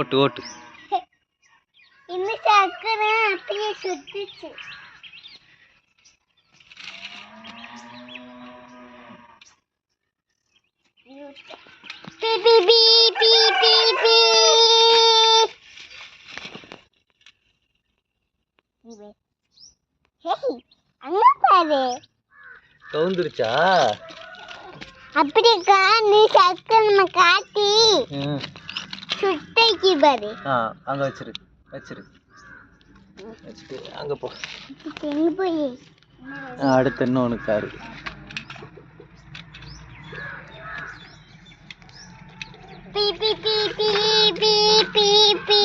ഓട്ട് ഓട്ട്. ഇന്ന് ശ്രദ്ധിച്ചു Hey, I'm not ready. கவுந்துருச்சா? அப்படிக்கா நீ நம்ம காட்டி சுட்டைக்கு பாரு. ஆ அங்கே வச்சிரு வச்சிரு. வச்சுட்டு அங்கே போ. எங்க போய்? அடுத்து இன்னொன்று காரு பீ பீ பீ பீ பீ பீ பீ.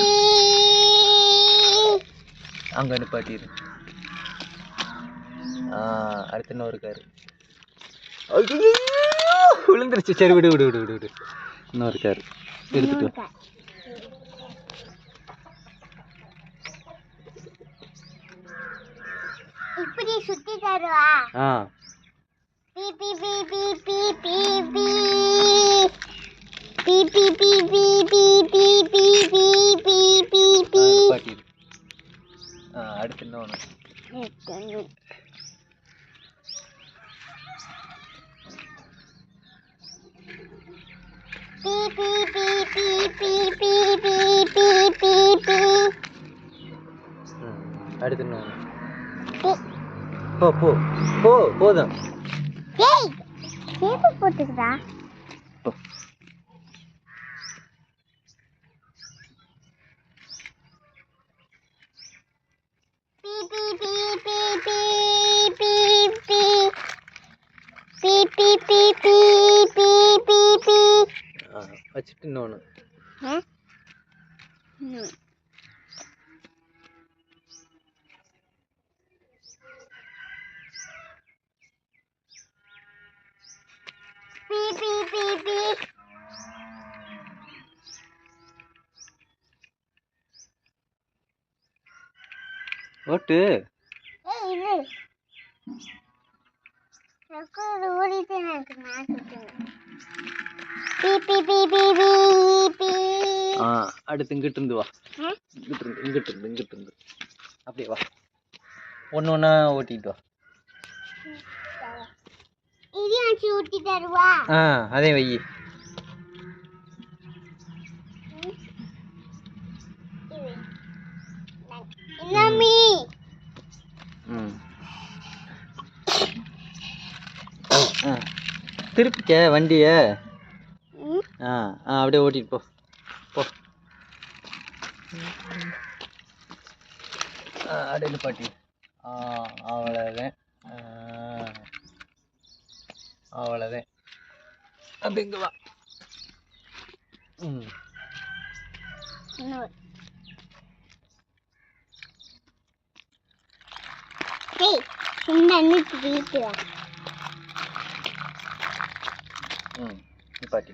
அங்கே நிப்பாட்டிரு. ஆ அடுத்து இன்னொரு காரு ஐயையோ, விழுந்துருச்சு சரி விடு விடு விடு விடு விடு இன்னொரு காரு எடுத்துட்டு. இப்படி சுத்தி தருவா ஆ பீ பீ பீ பீ பீ பீ பீ பீ பீ பீ பீ பீ பீ பீ பீ பீ பீ ஆ, பீ நிப்பாட்டிரு ஆ அடுத்து பீ அடுத்து போ போ போ போதும் ஏய் சேப்பு போட்டுக்கடா beep beep beep beep beep beep வச்சுட்டு இன்னொன்று ஓட்டு. ஓடிட்டு எனக்கு மாட்டு அடுத்து இங்கிட்டு இருந்து வா? இங்கிட்டு இருந்து இங்கிட்டு இருந்து இங்கிட்டு இருந்து. அப்படியே வா. ஒன்று ஒன்றா ஓட்டிட்டு வா. ஆ அதே வை. திருப்பிக்க வண்டியை. ஆ ஆ அப்படியே ஓட்டிட்டு போ. போ. அடையில் பாட்டி. ஆ அவ்வளோதான் அவ்வளோதான் அப்படி இங்கே வா. ம். ம் பாட்டி.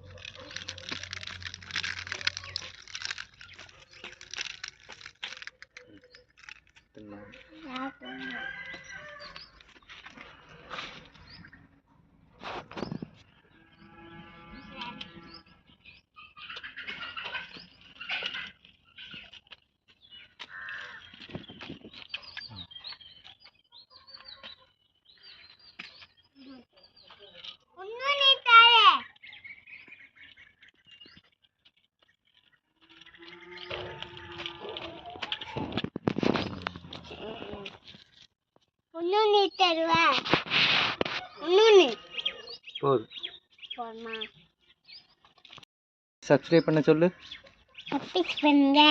இன்னும் நீ தருவ. இன்னும் நீ போதும். போதுமா சப்ஸ்கிரைப் பண்ண சொல்லு. சப்ஸ்கிரைப் பண்ணுங்க.